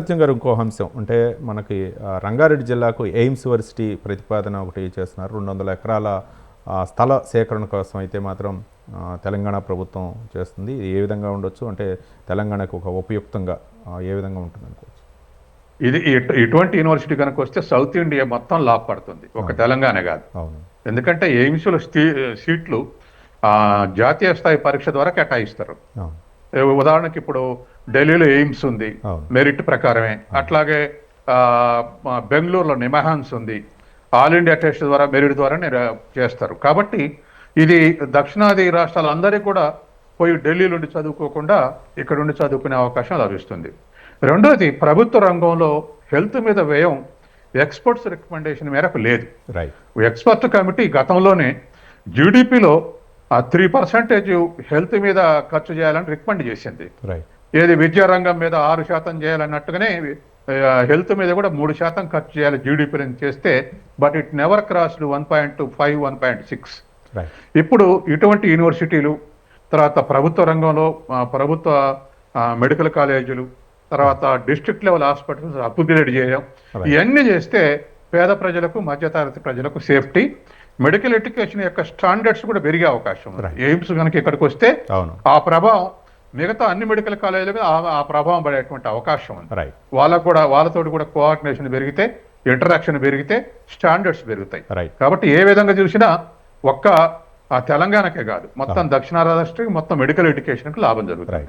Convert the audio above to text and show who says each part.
Speaker 1: సత్యం గారు ఇంకో అంశం. అంటే మనకి రంగారెడ్డి జిల్లాకు ఎయిమ్స్ యూనివర్సిటీ ప్రతిపాదన ఒకటి చేస్తున్నారు. రెండు వందల ఎకరాల స్థల సేకరణ కోసం అయితే మాత్రం తెలంగాణ ప్రభుత్వం చేస్తుంది. ఏ విధంగా ఉండొచ్చు? అంటే తెలంగాణకు ఒక ఉపయుక్తంగా ఏ విధంగా ఉంటుంది అనుకోవచ్చు?
Speaker 2: ఇది ఇటు- ఇటువంటి యూనివర్సిటీ కనుక వస్తే సౌత్ ఇండియా మొత్తం లాభపడుతుంది ఒక తెలంగాణ కాదు.
Speaker 1: అవును.
Speaker 2: ఎందుకంటే ఎయిమ్స్లో సీట్లు జాతీయ స్థాయి పరీక్ష ద్వారా కేటాయిస్తారు. ఉదాహరణకి ఇప్పుడు ఢిల్లీలో ఎయిమ్స్ ఉంది. మెరిట్ ప్రకారమే. అట్లాగే బెంగళూరులో నిమహాన్స్ ఉంది. ఆల్ ఇండియా టెస్ట్ ద్వారా మెరిట్ ద్వారా చేస్తారు. కాబట్టి ఇది దక్షిణాది రాష్ట్రాలందరికీ కూడా పోయి ఢిల్లీ నుండి చదువుకోకుండా ఇక్కడ నుండి చదువుకునే అవకాశం లభిస్తుంది. రెండోది ప్రభుత్వ రంగంలో హెల్త్ మీద వ్యయం ఎక్స్పర్ట్స్ రికమెండేషన్ మేరకు లేదు.
Speaker 1: రైట్.
Speaker 2: ఎక్స్పర్ట్ కమిటీ గతంలోనే జీడిపిలో త్రీ పర్సెంటేజ్ హెల్త్ మీద ఖర్చు చేయాలని రికమెండ్ చేసింది. ఏది విద్యా రంగం మీద ఆరు శాతం చేయాలన్నట్టుగానే హెల్త్ మీద కూడా మూడు శాతం ఖర్చు చేయాలి జీడిపి నుంచి చేస్తే but it never crossed one point five one point six ఇప్పుడు ఇటువంటి యూనివర్సిటీలు తర్వాత ప్రభుత్వ రంగంలో ఆ, ప్రభుత్వ ఆ, మెడికల్ కాలేజీలు తర్వాత డిస్ట్రిక్ట్ లెవెల్ హాస్పిటల్స్ అప్గ్రేడ్ చేయడం. ఇవన్నీ చేస్తే పేద ప్రజలకు మధ్యతరగతి ప్రజలకు సేఫ్టీ మెడికల్ ఎడ్యుకేషన్ యొక్క స్టాండర్డ్స్ కూడా పెరిగే అవకాశం ఉంది. ఎయిమ్స్ కనుక ఇక్కడికి వస్తే ఆ ప్రభావం మిగతా అన్ని మెడికల్ కాలేజీల మీద ఆ- ప్రభావం పడేటువంటి అవకాశం ఉంది. వాళ్ళకు కూడా వాళ్ళతోటి కూడా కోఆర్డినేషన్ పెరిగితే ఇంటరాక్షన్ పెరిగితే స్టాండర్డ్స్ పెరుగుతాయి. కాబట్టి ఏ విధంగా చూసినా ఒక్క ఆ తెలంగాణకే కాదు మొత్తం దక్షిణ రాష్ట్రానికి మొత్తం మెడికల్ ఎడ్యుకేషన్కి లాభం జరుగుతుంది.